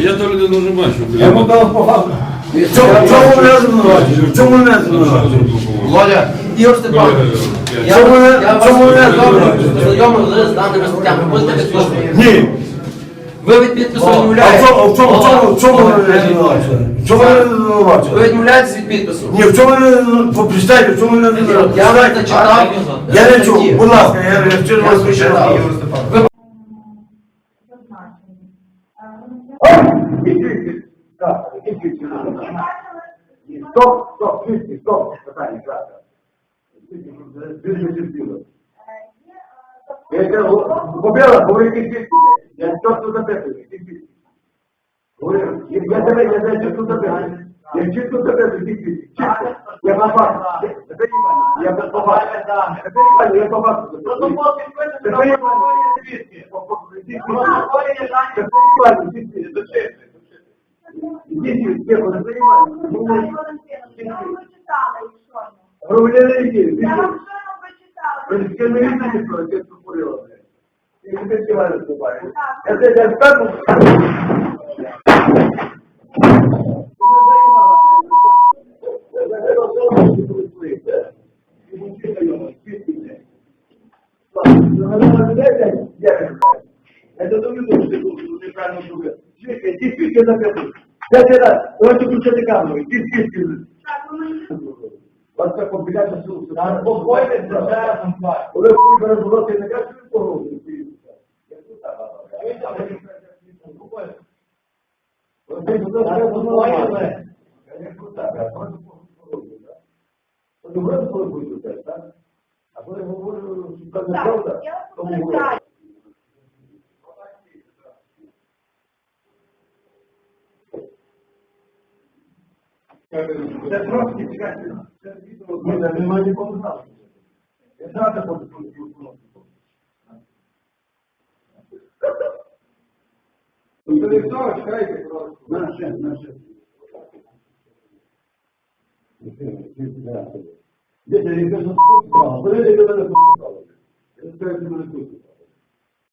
Я то людину не бачу. Я йому дав по факту. Чому мене звинувачуєш? Чому мене звинувачуєш? Володя, Ігор Степанович, я, Чому ви- я вас чому ви- знайомий з даними статтями, підписувати? Ні. Ви від підпису А в відмовляєтесь? чому, в чому, в чому, в чому мене. В чому мене Ви звинувачуєш? відмовляєтесь від підпису? Ні, в чому мене почитайте, в чому мене Я вам зачитав. Я не чув, будь ласка, я я прочитав. Стоп, стоп, чисті, стоп, питання, крапка. Більше чистіло. Побіла, говори чисті. Я чітко запитую, чисті. Говорю, я тебе, я тебе чітко запитую. Я чітко запитую, чисті. Чисто. Я по факту. Я по факту. Тепер я по факту. Протокол Тепер на протоколі звідки? Протоколі є дані. Тепер Іван, чисті. Чисті, тихо, тепер Іван. Громадяни які? Я вам щойно прочитала. Ви з ким не їздите, що ти створила? І ти співаєш купаєш. Я тебе я. Это думаю, ты неправильно. Свечка, иди свечки запету. Я тебе раз, давайте включайте камеру. Так, ви мені Вас так обіляти силу. Спокойно, це разом з вами. Коли будуть розбороти, не кажуть, що погрозу. А коли говорю, що це неправда, я вас то говорю. Це трошки чекайте. Ну, я немає нікого знати. Я знати. Ну, то ніхто, чекайте, просто. На ще, на ще. Дивіться, він що ви мене пустили.